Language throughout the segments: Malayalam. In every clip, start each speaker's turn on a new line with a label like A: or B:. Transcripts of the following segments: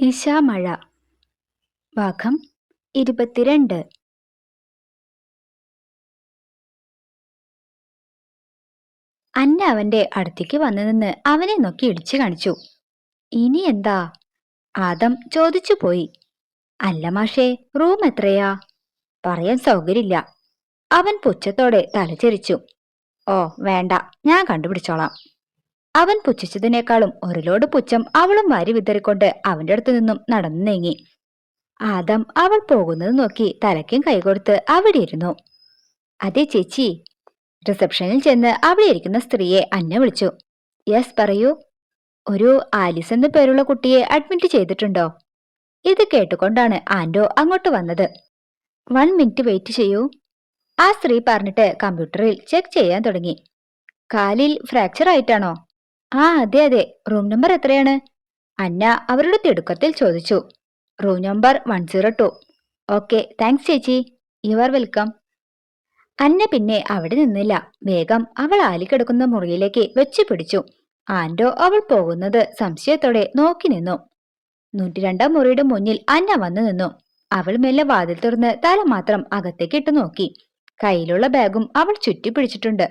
A: നിശാമഴ ഭാഗം ഇരുപത്തിരണ്ട്. അന്ന അവന്റെ അടുത്തേക്ക് വന്നു നിന്ന് അവനെ നോക്കി ഇടിച്ചു കാണിച്ചു. ഇനി എന്താ? ആദം ചോദിച്ചു പോയി. അല്ല മാഷേ റൂം എത്രയാ? പറയാൻ സൗകര്യമില്ല. അവൻ പുച്ഛത്തോടെ തലചെരിച്ചു. ഓ വേണ്ട ഞാൻ കണ്ടുപിടിച്ചോളാം. അവൻ പുച്ഛിച്ചതിനേക്കാളും ഒരു ലോഡ് പുച്ഛം അവളും വാരി വിതറിക്കൊണ്ട് അവന്റെ അടുത്തു നിന്നും നടന്നു നീങ്ങി. ആദം അവൾ പോകുന്നത് നോക്കി തലയ്ക്കും കൈകൊടുത്ത് അവിടെ ഇരുന്നു. അതെ ചേച്ചി. റിസപ്ഷനിൽ ചെന്ന് അവിടെ ഇരിക്കുന്ന സ്ത്രീയെ അന്ന വിളിച്ചു. യെസ് പറയൂ. ഒരു ആലിസ് എന്ന പേരുള്ള കുട്ടിയെ അഡ്മിറ്റ് ചെയ്തിട്ടുണ്ടോ? ഇത് കേട്ടുകൊണ്ടാണ് ആൻഡോ അങ്ങോട്ട് വന്നത്. വൺ മിനിറ്റ് വെയിറ്റ് ചെയ്യൂ. ആ സ്ത്രീ പറഞ്ഞിട്ട് കമ്പ്യൂട്ടറിൽ ചെക്ക് ചെയ്യാൻ തുടങ്ങി. കാലിൽ ഫ്രാക്ചർ ആയിട്ടാണോ ആ അതെ അതെ. റൂം നമ്പർ എത്രയാണ്? അന്ന അവരുടെ തിടുക്കത്തിൽ ചോദിച്ചു. Room number one zero two okay thanks ചേച്ചി. യു ആർ വെൽക്കം അന്ന പിന്നെ അവിടെ നിന്നില്ല. വേഗം അവൾ ആലിക്കിടക്കുന്ന മുറിയിലേക്ക് വെച്ചു പിടിച്ചു. ആൻഡോ അവൾ പോകുന്നത് സംശയത്തോടെ നോക്കി നിന്നു. നൂറ്റിരണ്ടാം മുറിയുടെ മുന്നിൽ അന്ന വന്നു നിന്നു. അവൾ മെല്ലെ വാതിൽ തുറന്ന് തല മാത്രം അകത്തേക്ക് ഇട്ടു നോക്കി. കയ്യിലുള്ള ബാഗും അവൾ ചുറ്റി പിടിച്ചിട്ടുണ്ട്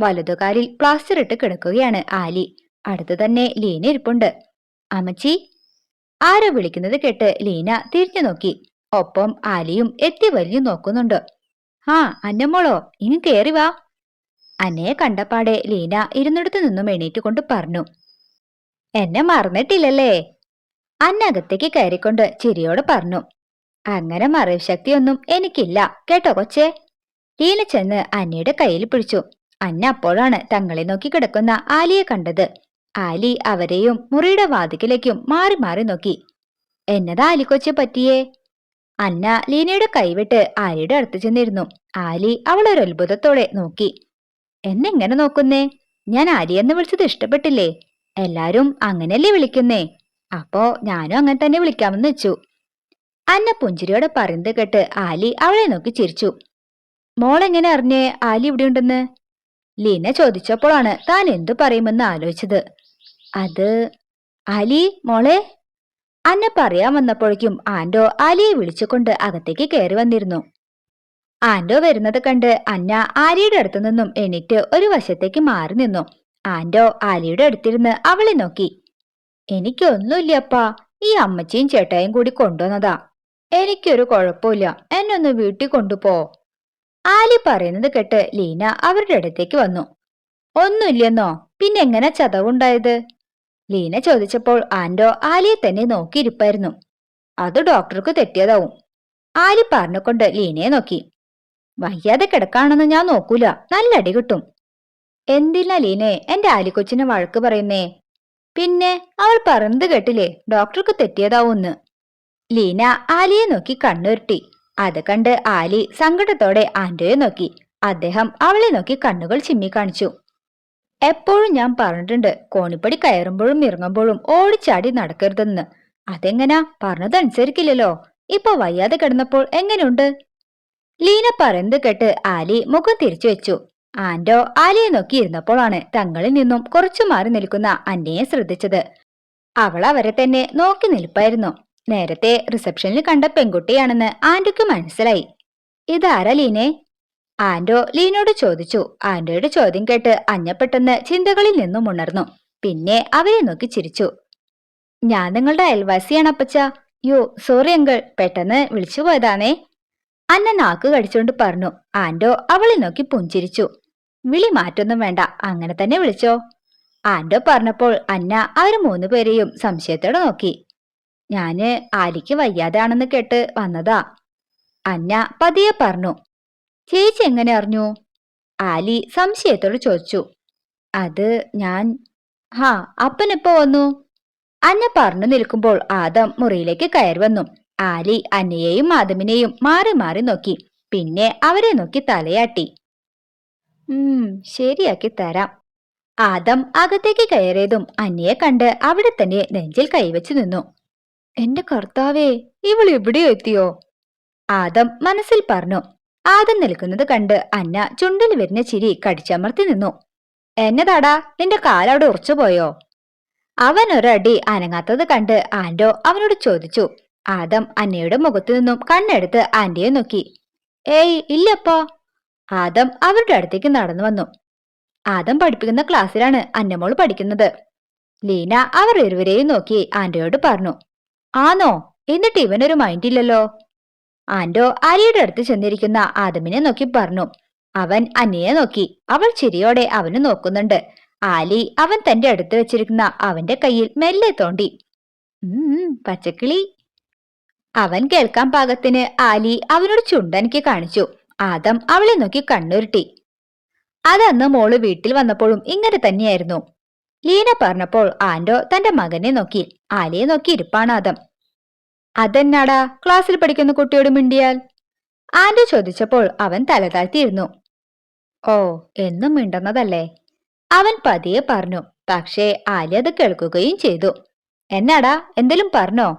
A: വലതുകാലിൽ പ്ലാസ്റ്റർ ഇട്ട് കിടക്കുകയാണ് ആലി. അടുത്തു തന്നെ ലീന ഇരിപ്പുണ്ട്. അമ്മച്ചി ആരോ വിളിക്കുന്നത് കേട്ട് ലീന തിരിഞ്ഞു നോക്കി. ഒപ്പം ആലിയും എത്തി വലിഞ്ഞു നോക്കുന്നുണ്ട്. ആ അന്നമ്മോളോ ഇനി കേറി വാ. അന്നയെ കണ്ടപ്പാടെ ലീന ഇരുന്നിടത്ത് നിന്നും എണീറ്റ് കൊണ്ട് പറഞ്ഞു. എന്നെ മറന്നിട്ടില്ലല്ലേ? അന്ന അകത്തേക്ക് കയറിക്കൊണ്ട് ചിരിയോട് പറഞ്ഞു. അങ്ങനെ മറവ് ശക്തിയൊന്നും എനിക്കില്ല. കേട്ടോ കൊച്ചേ? ലീന ചെന്ന് അന്നയുടെ കയ്യിൽ പിടിച്ചു. അന്ന അപ്പോഴാണ് തങ്ങളെ നോക്കി കിടക്കുന്ന ആലിയെ കണ്ടത്. ആലി അവരെയും മുറിയുടെ വാതിക്കലേക്കും മാറി മാറി നോക്കി. എന്നതാ ആലിക്കൊച്ചെ പറ്റിയേ? അന്ന ലീനയുടെ കൈവിട്ട് ആലിയുടെ അടുത്ത് ചെന്നിരുന്നു. ആലി അവളൊരു അത്ഭുതത്തോടെ നോക്കി. എന്നെങ്ങനെ നോക്കുന്നേ? ഞാൻ ആലിയെന്ന് വിളിച്ചത് ഇഷ്ടപ്പെട്ടില്ലേ? എല്ലാരും അങ്ങനെയല്ലേ വിളിക്കുന്നേ? അപ്പോ ഞാനും അങ്ങനെ തന്നെ വിളിക്കാമെന്ന് വെച്ചു. അന്ന പുഞ്ചിരിയോടെ പറയുന്നത് കേട്ട് ആലി അവളെ നോക്കി ചിരിച്ചു. മോളെങ്ങനെ അറിഞ്ഞേ ആലി ഇവിടെ ഉണ്ടെന്ന്? ലീന ചോദിച്ചപ്പോഴാണ് താൻ എന്തു പറയുമെന്ന് ആലോചിച്ചത്. അത് അലി മോളെ? അന്ന പറയാൻ വന്നപ്പോഴേക്കും ആൻഡോ ആലിയെ വിളിച്ചുകൊണ്ട് അകത്തേക്ക് കയറി വന്നിരുന്നു. ആൻഡോ വരുന്നത് കണ്ട് അന്ന ആലിയുടെ അടുത്തു നിന്നും എണീറ്റ് ഒരു വശത്തേക്ക് മാറി നിന്നു. ആൻഡോ ആലിയുടെ അടുത്തിരുന്ന് അവളെ നോക്കി. എനിക്കൊന്നുമില്ലപ്പാ ഈ അമ്മച്ചിയും ചേട്ടായും കൂടി കൊണ്ടുവന്നതാ. എനിക്കൊരു കുഴപ്പമില്ല. എന്നെ ഒന്ന് വീട്ടിൽ കൊണ്ടുപോ. ആലി പറയുന്നത് കേട്ട് ലീന അവരുടെ അടുത്തേക്ക് വന്നു. ഒന്നുമില്ലെന്നോ? പിന്നെ എങ്ങനെ ചതവുണ്ടായത്? ലീന ചോദിച്ചപ്പോൾ ആൻഡോ ആലിയെ തന്നെ നോക്കിയിരിപ്പായിരുന്നു. അത് ഡോക്ടർക്ക് തെറ്റിയതാവും. ആലി പറഞ്ഞുകൊണ്ട് ലീനയെ നോക്കി. വയ്യാതെ കിടക്കാണെന്ന് ഞാൻ നോക്കൂല. നല്ല അടി കിട്ടും. എന്തിനാ ലീനെ? എന്റെ ആലിക്കൊച്ചിനെ വഴക്ക് പറയുന്നേ? പിന്നെ അവൾ പറഞ്ഞത് കേട്ടില്ലേ? ഡോക്ടർക്ക് തെറ്റിയതാവൂന്ന്. ലീന ആലിയെ നോക്കി കണ്ണുരുട്ടി. അത് കണ്ട് ആലി സങ്കടത്തോടെ ആന്റോയെ നോക്കി. അദ്ദേഹം അവളെ നോക്കി കണ്ണുകൾ ചിമ്മി കാണിച്ചു. എപ്പോഴും ഞാൻ പറഞ്ഞിട്ടുണ്ട് കോണിപ്പടി കയറുമ്പോഴും ഇറങ്ങുമ്പോഴും ഓടിച്ചാടി നടക്കരുതെന്ന്. അതെങ്ങനാ? പറഞ്ഞതനുസരിക്കില്ലല്ലോ ഇപ്പൊ വയ്യാതെ കിടന്നപ്പോൾ എങ്ങനെയുണ്ട്? ലീന പറയുന്നത് കേട്ട് ആലി മുഖം തിരിച്ചു വെച്ചു. ആന്റോ ആലിയെ നോക്കി ഇരുന്നപ്പോഴാണ് തങ്ങളിൽ നിന്നും കുറച്ചു മാറി നിൽക്കുന്ന അന്നയെ ശ്രദ്ധിച്ചത്. അവൾ അവരെ തന്നെ നോക്കി നിൽപ്പായിരുന്നു. നേരത്തെ റിസപ്ഷനിൽ കണ്ട പെൺകുട്ടിയാണെന്ന് ആന്റിക്ക് മനസ്സിലായി. ഇതാരാ ലീനെ? ആന്റോ ലീനോട് ചോദിച്ചു. ആന്റോയുടെ ചോദ്യം കേട്ട് അഞ്ഞപ്പെട്ടെന്ന് ചിന്തകളിൽ നിന്നും ഉണർന്നു. പിന്നെ അവരെ നോക്കി ചിരിച്ചു. ഞാൻ നിങ്ങളുടെ അയൽവാസിയാണ് അപ്പച്ച. യോ സോറി അങ്കിൾ പെട്ടെന്ന് വിളിച്ചു പോയതാണേ. അന്ന നാക്ക് കടിച്ചുകൊണ്ട് പറഞ്ഞു. ആന്റോ അവളെ നോക്കി പുഞ്ചിരിച്ചു. വിളി മാറ്റൊന്നും വേണ്ട. അങ്ങനെ തന്നെ വിളിച്ചോ. ആന്റോ പറഞ്ഞപ്പോൾ അന്ന അവർ മൂന്നുപേരെയും സംശയത്തോടെ നോക്കി. ഞാൻ ആലിക്ക് വയ്യാതാണെന്ന് കേട്ട് വന്നതാ. അന്ന പതിയെ പറഞ്ഞു ചേച്ചി എങ്ങനെ അറിഞ്ഞു? ആലി സംശയത്തോട് ചോദിച്ചു അത് ഞാൻ ഹാ അപ്പനിപ്പോ വന്നു? അന്ന പറഞ്ഞു നിൽക്കുമ്പോൾ ആദം മുറിയിലേക്ക് കയറി വന്നു. ആലി അന്നയെയും ആദമിനെയും മാറി മാറി നോക്കി പിന്നെ അവരെ നോക്കി തലയാട്ടി. ഉം ശരിയാക്കി തരാം. ആദം അകത്തേക്ക് കയറിയതും അന്നയെ കണ്ട് അവിടെ തന്നെ നെഞ്ചിൽ കൈവച്ചു നിന്നു. എന്റെ കർത്താവേ ഇവൾ എവിടെയോ എത്തിയോ? ആദം മനസ്സിൽ പറഞ്ഞു. ആദം നിൽക്കുന്നത് കണ്ട് അന്ന ചുണ്ടിൽ വരുന്ന ചിരി കടിച്ചമർത്തി നിന്നു. എന്നതാടാ നിന്റെ കാലവിടെ ഉറച്ചുപോയോ അവൻ ഒരടി അനങ്ങാത്തത് കണ്ട് ആൻഡോ അവനോട് ചോദിച്ചു. ആദം അന്നയുടെ മുഖത്തു നിന്നും കണ്ണെടുത്ത് ആന്റിയെ നോക്കി. ഏയ് ഇല്ലപ്പോ. ആദം അവരുടെ അടുത്തേക്ക് നടന്നു വന്നു. ആദം പഠിപ്പിക്കുന്ന ക്ലാസ്സിലാണ് അന്നമോൾ പഠിക്കുന്നത്. ലീന അവർ ഇരുവരെയും നോക്കി ആന്റോയോട് പറഞ്ഞു. ആന്നോ? എന്നിട്ട് ഇവനൊരു മൈൻഡ് ഇല്ലല്ലോ. ആന്റോ ആലിയുടെ അടുത്ത് ചെന്നിരിക്കുന്ന ആദമിനെ നോക്കി പറഞ്ഞു. അവൻ അനിയെ നോക്കി. അവൾ ചിരിയോടെ അവന് നോക്കുന്നുണ്ട്. ആലി അവൻ തന്റെ അടുത്ത് വെച്ചിരിക്കുന്ന അവന്റെ കയ്യിൽ മെല്ലെ തോണ്ടി. പച്ചക്കിളി. അവൻ കേൾക്കാൻ പാകത്തിന് ആലി അവനോട് ചുണ്ടനക്ക് കാണിച്ചു. ആദം അവളെ നോക്കി കണ്ണുരുട്ടി. അതന്ന് മോൾ വീട്ടിൽ വന്നപ്പോഴും ഇങ്ങനെ തന്നെയായിരുന്നു. ലീന പറഞ്ഞപ്പോൾ ആൻഡോ തന്റെ മകനെ നോക്കി. ആലിയെ നോക്കി ഇരിപ്പാണ് ആദം. അതെന്നാടാ? ക്ലാസ്സിൽ പഠിക്കുന്ന കുട്ടിയോട് മിണ്ടിയാൽ? ആൻഡോ ചോദിച്ചപ്പോൾ അവൻ തലതാഴ്ത്തിയിരുന്നു ഓ എന്നും മിണ്ടുന്നതല്ലേ? അവൻ പതിയെ പറഞ്ഞു. പക്ഷേ ആലി അത് കേൾക്കുകയും ചെയ്തു. എന്നാടാ എന്തേലും പറഞ്ഞോ?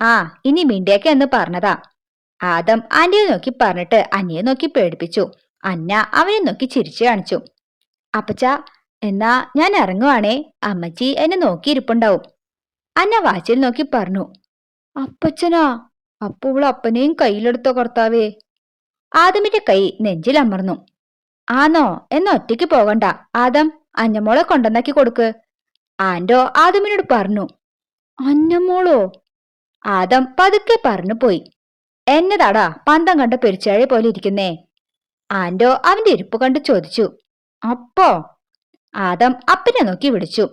A: ആ ഇനി മിണ്ടിയൊക്കെ എന്ന് പറഞ്ഞതാ. ആദം ആന്റിയെ നോക്കി പറഞ്ഞിട്ട് അന്നയെ നോക്കി പേടിപ്പിച്ചു. അന്ന അവനെ നോക്കി ചിരിച്ചു കാണിച്ചു. അപ്പച്ച എന്നാ ഞാൻ ഇറങ്ങുവാണേ. അമ്മച്ചി എന്നെ നോക്കിയിരിപ്പുണ്ടാവും. അന്ന വാച്ചിൽ നോക്കി പറഞ്ഞു. അപ്പച്ചനാ അപ്പൊ ഇവൾ അപ്പനെയും കയ്യിലെടുത്തോ കർത്താവേ. ആദമിന്റെ കൈ നെഞ്ചിൽ അമർന്നു. ആന്നോ എന്ന ഒറ്റയ്ക്ക് പോകണ്ട. ആദം അന്നമോളെ കൊണ്ടുവന്നാക്കി കൊടുക്ക്. ആൻഡോ ആദമിനോട് പറഞ്ഞു. അന്നമോളോ? ആദം പതുക്കെ പറഞ്ഞു പോയി. എന്നതാടാ പന്തം കണ്ട പെരിച്ചാഴി പോലെ ഇരിക്കുന്നേ. ആൻഡോ അവന്റെ ഇരിപ്പ് കണ്ട് ചോദിച്ചു. അപ്പോ? ആദം അപ്പനെ നോക്കി വിളിച്ചു.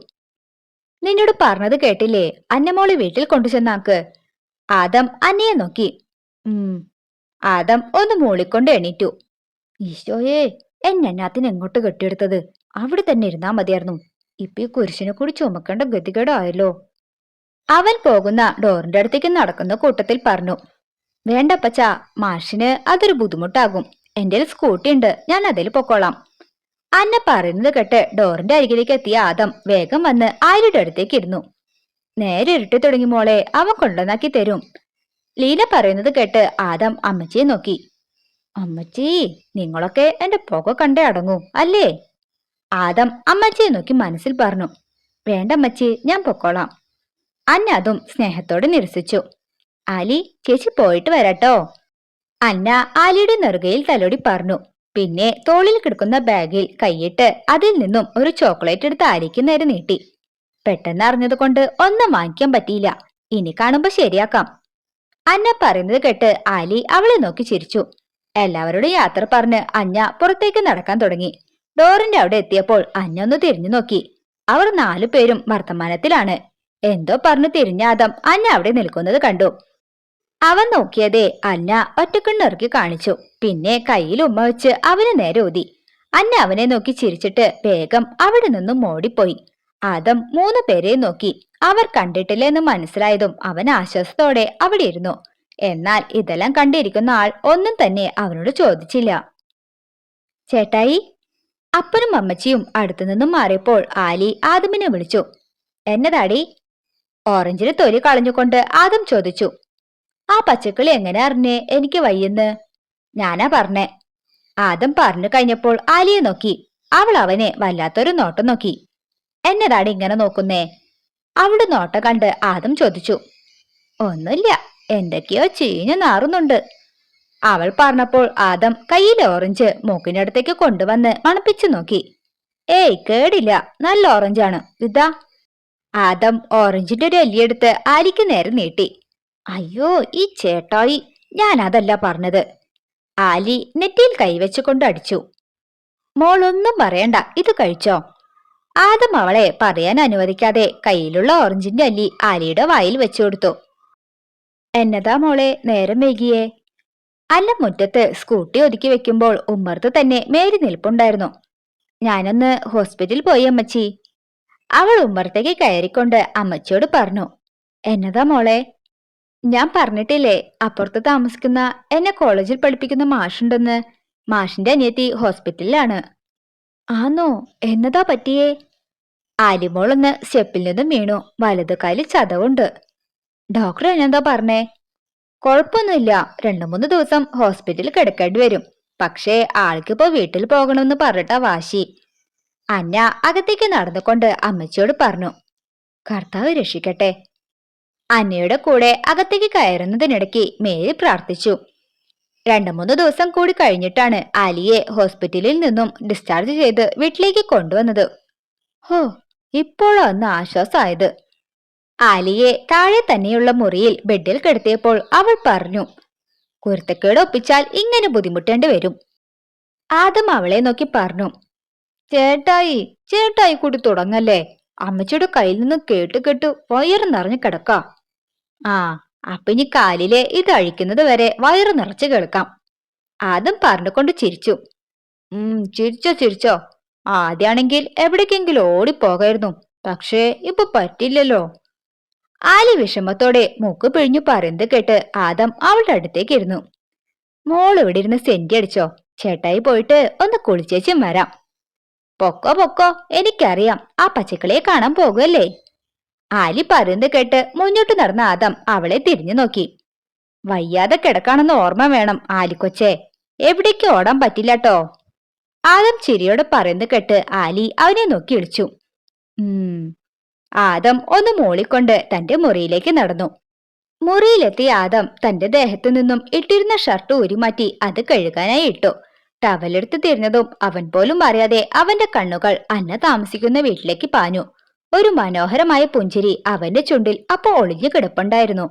A: നിന്നോട് പറഞ്ഞത് കേട്ടില്ലേ? അന്നമോളി വീട്ടിൽ കൊണ്ടുചെന്നാക്ക്. ആദം അന്നയെ നോക്കി. ഉം. ആദം ഒന്ന് മൂളിക്കൊണ്ട് എണീറ്റു. ഈശോയേ എന്നെന്നാത്തിന് എങ്ങോട്ട് കെട്ടിയെടുത്തത്? അവിടെ തന്നെ ഇരുന്നാ മതിയായിരുന്നു. ഇപ്പൊ ഈ കുരിശിനെ കൂടി ചുമക്കേണ്ട ഗതികേടായല്ലോ. അവൻ പോകുന്ന ഡോറിന്റെ അടുത്തേക്ക് നടക്കുന്ന കൂട്ടത്തിൽ പറഞ്ഞു വേണ്ടപ്പച്ച പച്ച മാഷിന് അതൊരു ബുദ്ധിമുട്ടാകും. എന്റെ സ്കൂട്ടി ഉണ്ട് ഞാൻ അതിൽ പൊക്കോളാം. അന്ന പറയുന്നത് കേട്ട് ഡോറിന്റെ അരികിലേക്ക് എത്തിയ ആദം വേഗം വന്ന് ആരുടെ അടുത്തേക്ക് ഇരുന്നു. നേരെ ഇരുട്ടി തുടങ്ങി മോളെ അവൻ കൊണ്ടുവന്നാക്കി തരും. ലീല പറയുന്നത് കേട്ട് ആദം അമ്മച്ചിയെ നോക്കി. അമ്മച്ചി നിങ്ങളൊക്കെ എന്റെ പുക കണ്ടേ അടങ്ങൂ അല്ലേ? ആദം അമ്മച്ചിയെ നോക്കി മനസ്സിൽ പറഞ്ഞു. വേണ്ട അമ്മച്ചി ഞാൻ പൊക്കോളാം. അന്ന അതും സ്നേഹത്തോടെ നിരസിച്ചു. ആലി ചേച്ചി പോയിട്ട് വരാട്ടോ. അന്ന ആലിയുടെ നെറുകയിൽ തലോടി പറഞ്ഞു. പിന്നെ തോളിൽ കിടക്കുന്ന ബാഗിൽ കൈയിട്ട് അതിൽ നിന്നും ഒരു ചോക്ലേറ്റ് എടുത്ത് ആരിക്കും നേരെ നീട്ടി. പെട്ടെന്ന് അറിഞ്ഞതുകൊണ്ട് ഒന്നും വാങ്ങിക്കാൻ പറ്റിയില്ല. ഇനി കാണുമ്പോ ശരിയാക്കാം. അന്ന പറയുന്നത് കേട്ട് ആലി അവളെ നോക്കി ചിരിച്ചു. എല്ലാവരോടും യാത്ര പറഞ്ഞ് അന്ന പുറത്തേക്ക് നടക്കാൻ തുടങ്ങി. ഡോറിന്റെ അവിടെ എത്തിയപ്പോൾ അഞ്ഞ ഒന്ന് തിരിഞ്ഞു നോക്കി. അവർ നാലു പേരും വർത്തമാനത്തിലാണ്. എന്തോ പറഞ്ഞു തിരിഞ്ഞാദം അന്ന അവിടെ നിൽക്കുന്നത് കണ്ടു. അവൻ നോക്കിയതേ അന്ന ഒറ്റക്കണ്ണിറക്കി കാണിച്ചു. പിന്നെ കയ്യിൽ ഉമ്മ വെച്ച് അവന് നേരെ ഊതി. അന്ന അവനെ നോക്കി ചിരിച്ചിട്ട് വേഗം അവിടെ നിന്നും മോടിപ്പോയി ആദം മൂന്ന് പേരെ നോക്കി. അവർ കണ്ടിട്ടില്ല എന്ന് മനസ്സിലായതും അവൻ ആശ്വാസത്തോടെ അവിടെ ഇരുന്നു. എന്നാൽ ഇതെല്ലാം കണ്ടിരിക്കുന്ന ആൾ ഒന്നും തന്നെ അവനോട് ചോദിച്ചില്ല. ചേട്ടായി അപ്പനും അമ്മച്ചിയും അടുത്തു നിന്നും മാറിയപ്പോൾ ആലി ആദമിനെ വിളിച്ചു. എന്നതാടി? ഓറഞ്ചിന് തൊലി കളഞ്ഞുകൊണ്ട് ആദം ചോദിച്ചു. ആ പച്ചക്കിളി എങ്ങനെ അറിഞ്ഞേ? എനിക്ക് വയ്യെന്ന്. ഞാനാ പറഞ്ഞേ. ആദം പറഞ്ഞു കഴിഞ്ഞപ്പോൾ ആലിയെ നോക്കി. അവൾ അവനെ വല്ലാത്തൊരു നോട്ടം നോക്കി. എന്നതാണ് ഇങ്ങനെ നോക്കുന്നേ? അവളുടെ നോട്ടം കണ്ട് ആദം ചോദിച്ചു. ഒന്നുമില്ല. എന്തൊക്കെയോ ചീഞ്ഞു നാറുന്നുണ്ട്. അവൾ പറഞ്ഞപ്പോൾ ആദം കയ്യിലെ ഓറഞ്ച് മൂക്കിനടുത്തേക്ക് കൊണ്ടുവന്ന് മണപ്പിച്ചു നോക്കി. ഏയ് കേടില്ല. നല്ല ഓറഞ്ചാണ്. ഇതാ. ആദം ഓറഞ്ചിന്റെ ഒരു എല്ലിയെടുത്ത് ആലിക്ക് നേരെ നീട്ടി. അയ്യോ ഈ ചേട്ടായി ഞാൻ അതല്ല പറഞ്ഞത്. ആലി നെറ്റിയിൽ കൈവച്ചുകൊണ്ട് അടിച്ചു. മോളൊന്നും പറയണ്ട ഇത് കഴിച്ചോ. ആദം അവളെ പറയാൻ അനുവദിക്കാതെ കയ്യിലുള്ള ഓറഞ്ചിന്റെ അല്ലി ആലിയുടെ വായിൽ വെച്ചു കൊടുത്തു. എന്നതാ മോളെ നേരം വൈകിയേ. അല്ല മുറ്റത്ത് സ്കൂട്ടി ഒതുക്കി വെക്കുമ്പോൾ ഉമ്മർത്ത് തന്നെ മേരി നിൽപ്പുണ്ടായിരുന്നു. ഞാനൊന്ന് ഹോസ്പിറ്റലിൽ പോയി അമ്മച്ചി. അവൾ ഉമ്മർത്തേക്ക് കയറിക്കൊണ്ട് അമ്മച്ചിയോട് പറഞ്ഞു എന്നതാ മോളെ ഞാൻ പറഞ്ഞിട്ടില്ലേ അപ്പുറത്ത് താമസിക്കുന്ന എന്നെ കോളേജിൽ പഠിപ്പിക്കുന്ന മാഷുണ്ടെന്ന്. മാഷിന്റെ അനിയത്തി ഹോസ്പിറ്റലിലാണ് ആന്നോ എന്നതാ പറ്റിയേ? ആലിമോളൊന്ന് സ്റ്റെപ്പിൽ നിന്നും വീണു. വലതു കാലിൽ ചതവുണ്ട്. ഡോക്ടർ എന്നെന്താ പറഞ്ഞേ? കുഴപ്പമൊന്നുമില്ല. രണ്ടു മൂന്ന് ദിവസം ഹോസ്പിറ്റലിൽ കിടക്കേണ്ടി വരും. പക്ഷേ ആൾക്കിപ്പോ വീട്ടിൽ പോകണമെന്ന് പറഞ്ഞിട്ടാ വാശി. അന്ന അകത്തേക്ക് നടന്നുകൊണ്ട് അമ്മച്ചിയോട് പറഞ്ഞു കർത്താവ് രക്ഷിക്കട്ടെ. അന്നയുടെ കൂടെ അകത്തേക്ക് കയറുന്നതിനിടയ്ക്ക് മേരി പ്രാർത്ഥിച്ചു. രണ്ടു മൂന്ന് ദിവസം കൂടി കഴിഞ്ഞിട്ടാണ് ആലിയെ ഹോസ്പിറ്റലിൽ നിന്നും ഡിസ്ചാർജ് ചെയ്ത് വീട്ടിലേക്ക് കൊണ്ടുവന്നത്. ഹോ ഇപ്പോഴോ അന്ന് ആശ്വാസമായത് ആലിയെ താഴെ തന്നെയുള്ള മുറിയിൽ ബെഡിൽ കിടത്തിയപ്പോൾ അവൾ പറഞ്ഞു കുരുത്തക്കേട് ഒപ്പിച്ചാൽ ഇങ്ങനെ ബുദ്ധിമുട്ടേണ്ടി വരും. ആദം അവളെ നോക്കി പറഞ്ഞു ചേട്ടായി ചേട്ടായി കൂടി തുടങ്ങല്ലേ? അമ്മച്ചിയുടെ കയ്യിൽ നിന്ന് കേട്ട് കേട്ട് വയറ് നിറഞ്ഞു കിടക്ക. ആ അപ്പിനി കാലിലെ ഇത് അഴിക്കുന്നത് വരെ വയറ് നിറച്ച് കേൾക്കാം. ആദം പറഞ്ഞുകൊണ്ട് ചിരിച്ചു. ഉം ചിരിച്ചോ ചിരിച്ചോ. ആദ്യാണെങ്കിൽ എവിടേക്കെങ്കിലും ഓടിപ്പോകായിരുന്നു. പക്ഷേ ഇപ്പൊ പറ്റില്ലല്ലോ. ആലി വിഷമത്തോടെ മൂക്ക് പിഴിഞ്ഞു പറയുന്നത് കേട്ട് ആദം അവളുടെ അടുത്തേക്ക് ഇരുന്നു. മോൾ ഇവിടെ ഇരുന്ന് സെന്റി അടിച്ചോ. ചേട്ടായി പോയിട്ട് ഒന്ന് കുളിച്ചേച്ചും വരാം. പൊക്കോ പൊക്കോ. എനിക്കറിയാം. ആ പച്ചക്കളിയെ കാണാൻ പോകുമല്ലേ ആലി പറയുന്നത് കേട്ട് മുന്നോട്ട് നടന്ന ആദം അവളെ തിരിഞ്ഞു നോക്കി. വയ്യാതെ കിടക്കാണെന്ന് ഓർമ്മ വേണം ആലിക്കൊച്ചെ. എവിടേക്ക് ഓടാൻ പറ്റില്ലാട്ടോ? ആദം ചിരിയോടെ പറയുന്നത് കേട്ട് ആലി അവനെ നോക്കി വിളിച്ചു ആദം ഒന്ന് മൂളിക്കൊണ്ട് തന്റെ മുറിയിലേക്ക് നടന്നു. മുറിയിലെത്തിയ ആദം തന്റെ ദേഹത്തു നിന്നും ഇട്ടിരുന്ന ഷർട്ട് ഉരുമാറ്റി അത് കഴുകാനായി ഇട്ടു. ടവലെടുത്ത് തിരിഞ്ഞതും അവൻ പോലും അറിയാതെ അവന്റെ കണ്ണുകൾ അന്ന താമസിക്കുന്ന വീട്ടിലേക്ക് പാഞ്ഞു. ഒരു മനോഹരമായ പുഞ്ചിരി അവന്റെ ചുണ്ടിൽ അപ്പോൾ ഒളിഞ്ഞു കിടപ്പുണ്ടായിരുന്നു.